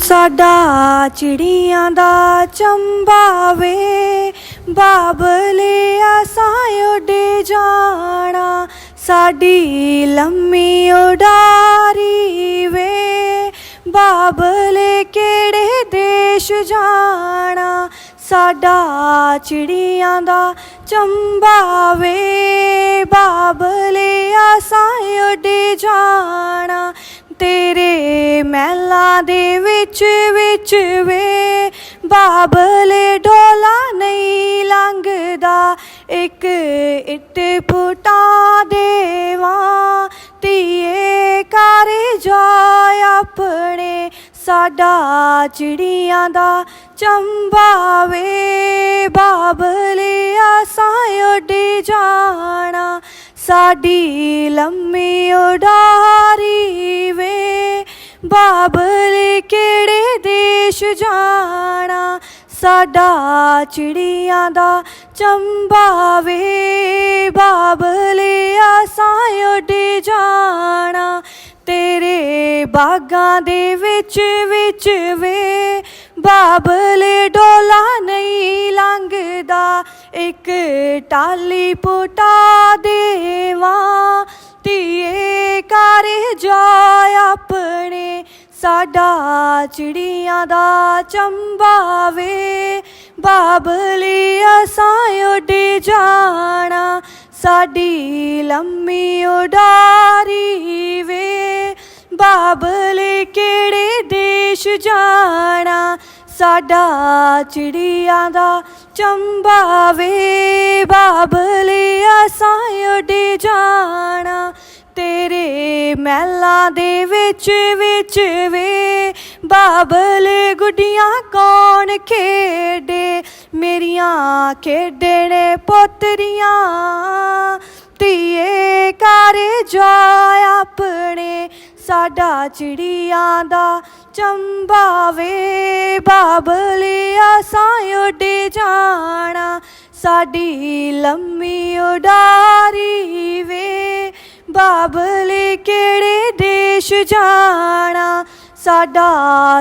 ਸਾਡਾ ਚਿੜੀਆਂ ਦਾ ਚੰਬਾ ਵੇ ਬਾਬਲੇ ਆਸਾਂ ਉੱਡੇ ਜਾਣਾ, ਸਾਡੀ ਲੰਮੀ ਉਡਾਰੀ ਵੇ। ਬਾਬਲੇ ਕਿਹੜੇ ਦੇਸ਼ ਜਾਣਾ, ਸਾਡਾ ਚਿੜੀਆਂ ਦਾ ਚੰਬਾ ਵੇ ਬਾਬਲੇ ਆਸਾਂ ਉੱਡੇ ਜਾਣਾ, ਤੇਰੇ ਵਿੱਚ ਵਿੱਚ ਵੇ। ਬਾਬਲੇ ਡੋਲਾ ਨਹੀਂ ਲੰਘਦਾ। ਇੱਕ ਇੱਟ ਪੁਟਾ ਦੇਵਾਂ। ਤੀਏ ਕਰ ਜਾ ਆਪਣੇ। ਸਾਡਾ ਚਿੜੀਆਂ ਦਾ ਚੰਬਾ ਵੇ। ਬਾਬਲੇ ਆਸਾਂ ਉੱਡ ਜਾਣਾ। ਸਾਡੀ ਲੰਮੀ ਉਡਾਰੀ ਵੇ। ਬਾਬਲ ਕਿਹੜੇ ਦੇਸ਼ ਜਾਣਾ? ਸਾਡਾ ਚਿੜੀਆਂ ਦਾ ਚੰਬਾ ਵੇ ਬਾਬਲ ਆਸਾਂ ਉੱਡ ਜਾਣਾ। ਤੇਰੇ ਬਾਗਾਂ ਦੇ ਵਿੱਚ ਵਿੱਚ ਵੇ ਬਾਬਲ ਡੋਲਾ ਨਹੀਂ ਲੰਘਦਾ। ਇੱਕ ਟਾਲੀ ਪੁਟਾ ਦੇਵਾਂ, ਧੀਏ ਕਰ ਜਾ ਆਪਣੇ ਸਾਡਾ ਚਿੜੀਆਂ ਦਾ ਚੰਬਾ ਵੇ ਬਾਬਲੀ ਅਸਾਂ ਉੱਡ ਜਾਣਾ, ਸਾਡੀ ਲੰਮੀ ਉਡਾਰੀ ਵੇ। ਬਾਬਲੇ ਕਿਹੜੇ ਦੇਸ਼ ਜਾਣਾ, ਸਾਡਾ ਚਿੜੀਆਂ ਦਾ ਚੰਬਾ ਵੇ। ਬਾਬਲ ਅਸਾਂ ਉੱਡ ਜਾਣਾ, ਤੇਰੇ ਮਹਿਲਾਂ ਦੇ ਵਿੱਚ ਵਿੱਚ ਵੇ। ਬਾਬਲ ਗੁੱਡੀਆਂ ਕੌਣ ਖੇਡੇ? ਮੇਰੀਆਂ ਖੇਡਣੇ ਪੋਤਰੀਆਂ। ਧੀਏ ਕਰ ਜਾ ਆਪਣੇ। ਸਾਡਾ ਚਿੜੀਆਂ ਦਾ ਚੰਬਾ ਵੇ। ਬਾਬਲ ਆਸਾਂ ਉੱਡ ਜਾਣਾ। ਸਾਡੀ ਲੰਮੀ ਉਡਾਰੀ ਵੇ। ਬਾਬਲ ਕਿਹੜੇ ਦੇਸ਼ ਜਾਣਾ? ਸਾਡਾ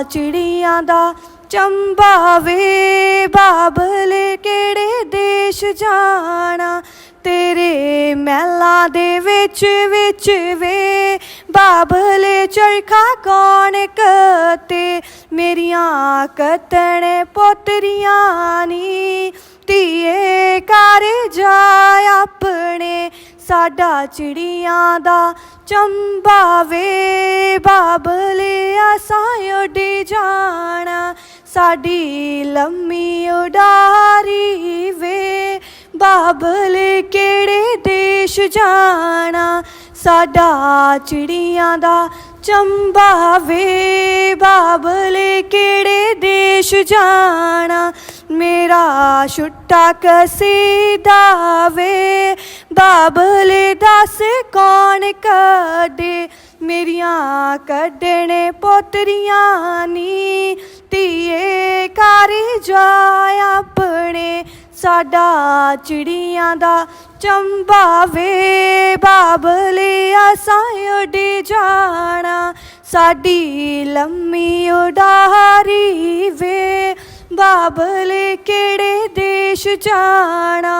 ਚਿੜੀਆਂ ਦਾ ਚੰਬਾ ਵੇ। ਬਾਬਲ ਕਿਹੜੇ ਦੇਸ਼ ਜਾਣਾ? ਤੇਰੇ ਮਹਿਲਾਂ ਦੇ ਵਿੱਚ ਵਿੱਚ ਵੇ। ਬਾਬਲੇ ਚਰਖਾ ਕੌਣ ਕਤੇ? ਮੇਰੀਆਂ ਕਤਣ ਪੋਤਰੀਆਂ ਨੀ। ਧੀਏ ਕਰ ਜਾ ਆਪਣੇ। ਸਾਡਾ ਚਿੜੀਆਂ ਦਾ ਚੰਬਾ ਵੇ ਬਾਬਲ ਸਾਂ ਉੱਡ ਜਾਣਾ। ਸਾਡੀ ਲੰਮੀ ਉਡਾਰੀ ਵੇ ਬਾਬਲ ਕਿਹੜੇ ਦੇਸ਼ ਜਾਣਾ। ਸਾਡਾ ਚਿੜੀਆਂ ਦਾ ਚੰਬਾ ਵੇ ਬਾਬਲ ਕਿਹੜੇ ਦੇਸ਼ ਜਾਣਾ। ਮੇਰਾ ਛੁੱਟਾ ਕਸੀਦਾ ਵੇ ਬਾਬਲ ਦੱਸ ਕੌਣ ਕੱਢੇ? ਮੇਰੀਆਂ ਕੱਢਣੇ ਪੋਤਰੀਆਂ ਨੀ। ਧੀਏ ਕਰ ਜਾ ਆਪਣੇ। ਸਾਡਾ ਚਿੜੀਆਂ ਦਾ ਚੰਬਾ ਵੇ। ਬਾਬਲ ਉੱਡ ਜਾਣਾ। ਸਾਡੀ ਲੰਮੀ ਉਡਾਰੀ ਵੇ। ਬਾਬਲ ਕਿਹੜੇ ਦੇਸ਼ ਜਾਣਾ?